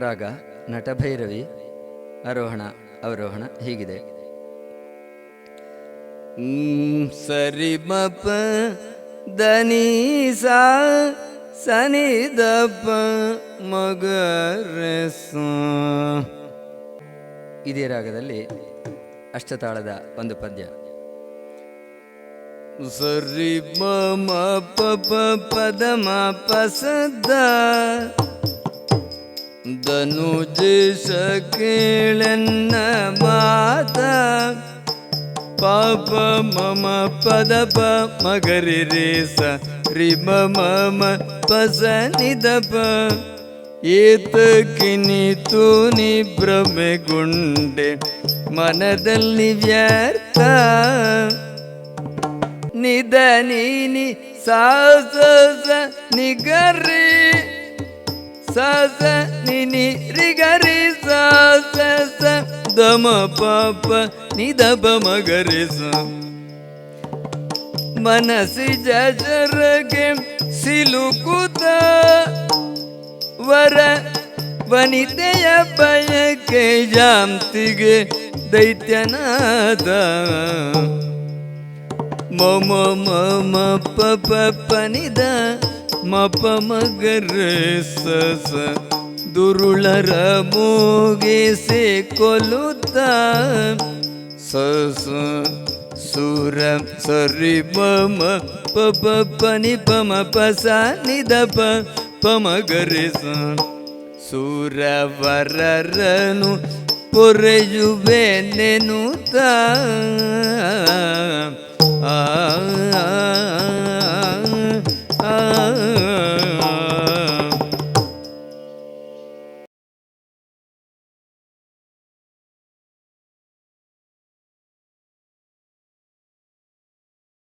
ರಾಗ ನಟಭೈರವಿ ಆರೋಹಣ ಅವರೋಹಣ ಹೀಗಿದೆ. ಸರಿ ಮಪ ದನಿ ಸಾ ಸನಿ ದಪ ಮಗ. ಇದೇ ರಾಗದಲ್ಲಿ ಅಷ್ಟತಾಳದ ಒಂದು ಪದ್ಯ. ಸರಿ ಮ ಪ ಪ ಪದ ಮ ಪಸದ ಧನುಜ ಕೇಳನ್ನ ಮಾತ ಪಾಪ ಮಮ ಪದ ಪ ಮಗರಿ ರೇ ಸ ರಿ ಮಮ ಪಸ ನಿದಪ ಏತ ಕಿನಿ ತೂನಿ ಭ್ರಮೆಗುಂಡೆ ಮನದಲ್ಲಿ ವ್ಯರ್ಥ ನಿದ ನೀನಿ ಸಾಸ ನಿಗರಿ ಸಾಸ ನಿನಿ ರಿಗರಿ ಸಸ ಸ ದಮ ಪಾಪ ನಿದಪ ಮಗರಿ ಸ ಮನಸಿ ಜರಗೆ ಸಿಲುಕುತ, ವರ ವನಿತೆಯ ಬಯಕೆ ಜಾಂತಿಗೆ ದೈತ್ಯನಾದ. ಮಮ ಮಮ ಪ ಪ ಪನಿದ ಮಪ ಮಗರ ಸಸ ದುರುಳರ ಮೂಗಿಸಿ ಕೊಲುತ್ತ ಸಸ ಸುರ ಸರಿ ಪಮ ಪ ಪ ಪನಿ ಪಮ ಪಸ ನಿದ ಪ ಪಮಗರಿ ಸ. ಸುರವರರನು ಪೊರೆಯುವೆ ನೆನುತ